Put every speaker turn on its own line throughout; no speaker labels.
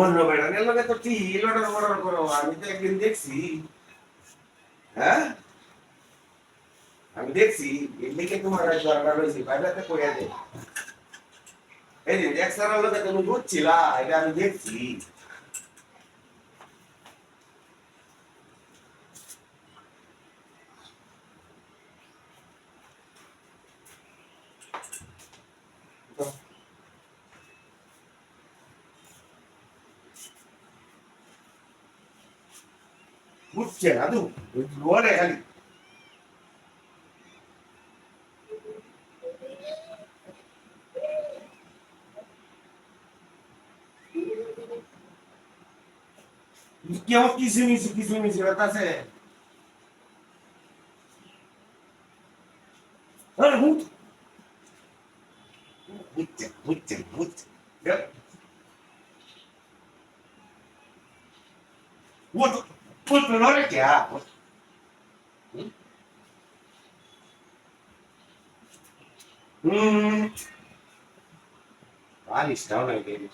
অন্য বেড়ানের লগে তো কি লড়ার মড়ার করো? আমি তো একদিন দেখছি। হ্যাঁ? আমি দেখছি এমনিকে তোমার দরকার রয়েছে, বাইরেতে কইয়া দে এই যে একসার লগে তুমি বুঝছিলা এটা আমি দেখছি। বুঝছে না ಮುಖ್ಯ ಅದು ಗೋಡೆ ಹಲಿ Quem quis isso, quis isso, vai estar certo. Olha, muito. Muito, muito, muito. O outro. Hum. Ah, estão na igreja.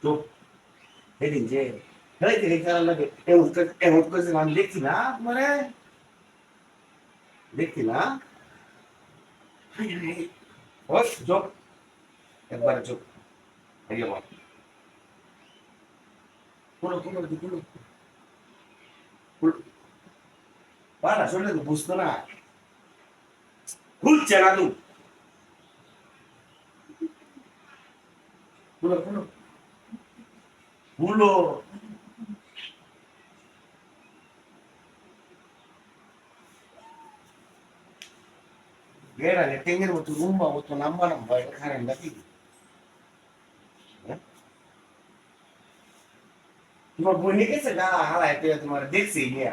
Tu. Ele diz, Hei, tem cara lá que é um é uma coisa lá দেখি না মানে দেখি না ওই চুপ একবার চুপ এই বল Culo, culo, di culo. Culo. Para, suele tu busto Ponlo, ponlo, ponlo. ponlo. Para, suele tu pistola. ¡Cúchala tú! ¡Pulo, pulo! ¡Pulo! Guerra, le tengo tu rumba, tu lámpara, me voy a dejar en la tibia. তোমার বোনে গেছে না হারাই পেয়ে তোমার দেখছি নিয়ে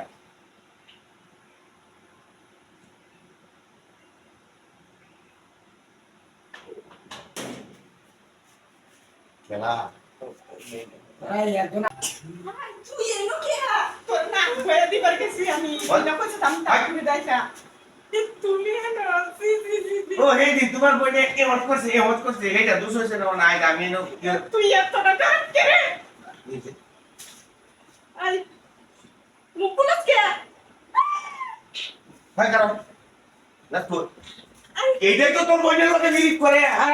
খেলা
e. E sim.
ও হে দি তোমার বোনে এ হট করছে এ হট করছে এটা দুশো হয়েছে না আমি
querer. Ai. Não que é.
এইটাই তো তোর বোনের লোকে বিরিপ করে আর